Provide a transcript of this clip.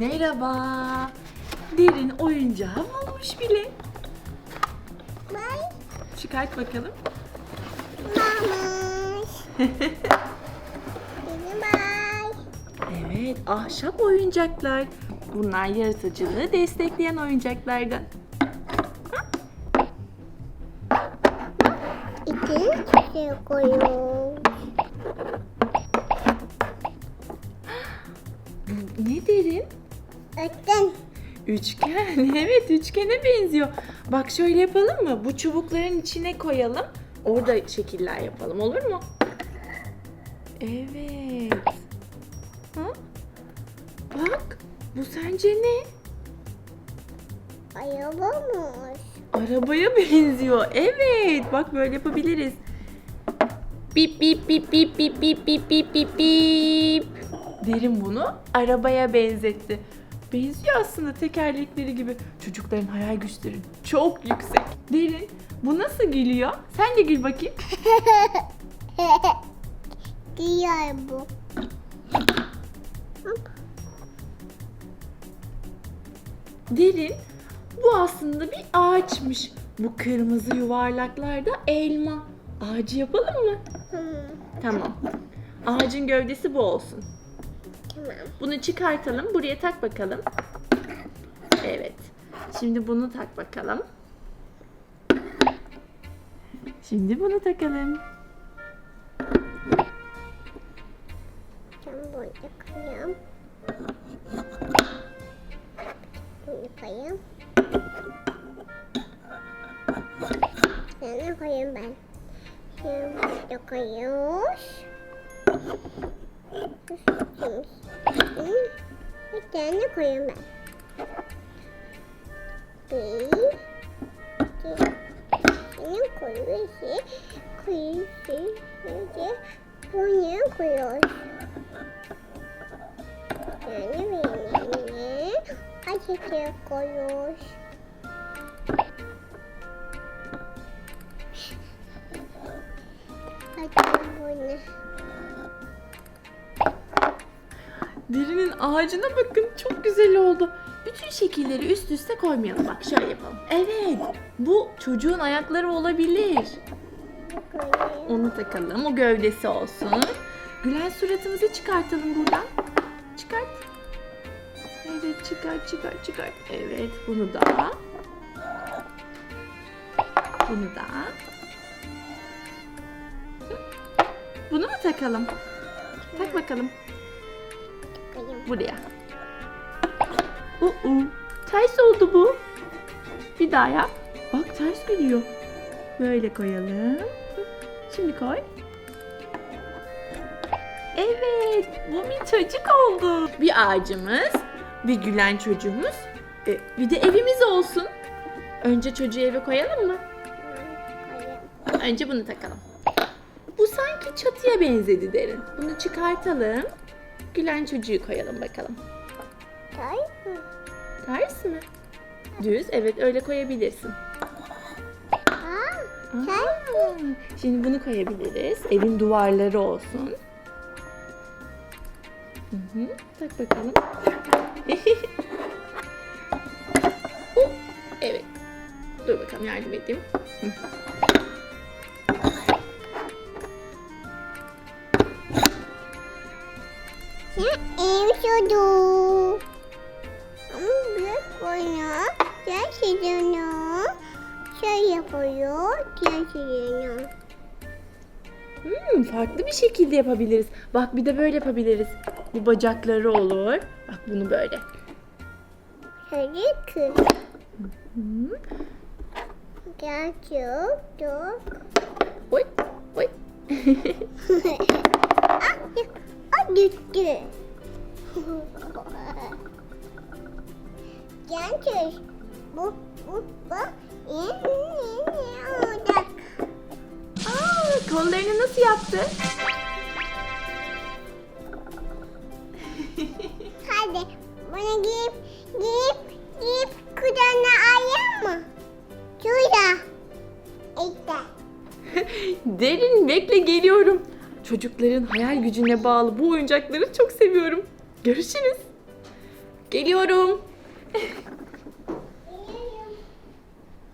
Merhaba. Derin oyuncağım olmuş bile. Bye. Çıkart bakalım. Mamuş. Bye bye. Evet, ahşap oyuncaklar. Bunlar yaratıcılığı destekleyen oyuncaklardan. İçine çiçeği koyuyor. Ötten. Üçgen. Evet, üçgene benziyor. Bak şöyle yapalım mı? Bu çubukların içine koyalım. Orada şekiller yapalım. Olur mu? Evet. Ha? Bak, bu sence ne? Ayabamış. Arabaya benziyor. Evet. Bak böyle yapabiliriz. Bip bip bip bip bip bip bip bip bip. Derin bunu arabaya benzetti. Benziyor aslında tekerlekleri gibi. Çocukların hayal güçleri çok yüksek. Derin bu nasıl gülüyor? Sen de gül bakayım. Diğer bu. Derin bu aslında bir ağaçmış. Bu kırmızı yuvarlaklar da elma. Ağacı yapalım mı? Tamam. Ağacın gövdesi bu olsun. Tamam. Bunu çıkartalım. Buraya tak bakalım. Evet. Şimdi bunu tak bakalım. Şimdi bunu takalım. Ben bunu koyayım. Bunu koyayım. Sana koyayım ben. Şimdi koyuyoruz. Şimdi bir tane koyayım ben. Bir, iki, Şimdi koyuyoruz. Koyuyoruz. Şimdi bunu koyuyoruz. Yani benimle açıkça koyuyoruz. Hadi bunu. Derinin ağacına bakın. Çok güzel oldu. Bütün şekilleri üst üste koymayalım. Bak şöyle yapalım. Evet. Bu çocuğun ayakları olabilir. Onu takalım. O gövdesi olsun. Gülen suratımızı çıkartalım buradan. Çıkart. Evet çıkart çıkart çıkart. Evet bunu da. Bunu da. Bunu mu takalım? Tak bakalım. Buraya. Uh Ters oldu bu. Bir daha yap. Bak ters geliyor. Böyle koyalım. Şimdi koy. Evet, bu bir çocuk oldu. Bir ağacımız, bir gülen çocuğumuz, e, bir de evimiz olsun. Önce çocuğu eve koyalım mı? Önce bunu takalım. Bu sanki çatıya benzedi derin. Bunu çıkartalım. Gülen çocuğu koyalım bakalım. Koy. Ters mi? Düz, evet öyle koyabilirsin. Aa, Aa, Şimdi bunu koyabiliriz. Evin duvarları olsun. Hı hı. Tak bakalım. Oh, evet. Dur bakalım yardım edeyim. Hı. Ya ev çocuğu. Ama büyük boyuna gerçekten şey yapıyor gerçekten. Hmm, farklı bir şekilde yapabiliriz. Bak bir de böyle yapabiliriz. Bu bacakları olur. Bak bunu böyle. Şöyle kız. Hı. Gerçek çok. Oy, oy. Gerçek. Bu, bu, olacak. Aa, kollarını nasıl yaptı? Hadi bunu giyip giyip giyip kucağına alayım mı? Şurada. İşte. Derin bekle geliyorum. Çocukların hayal gücüne bağlı bu oyuncakları çok seviyorum. Görüşürüz. Geliyorum.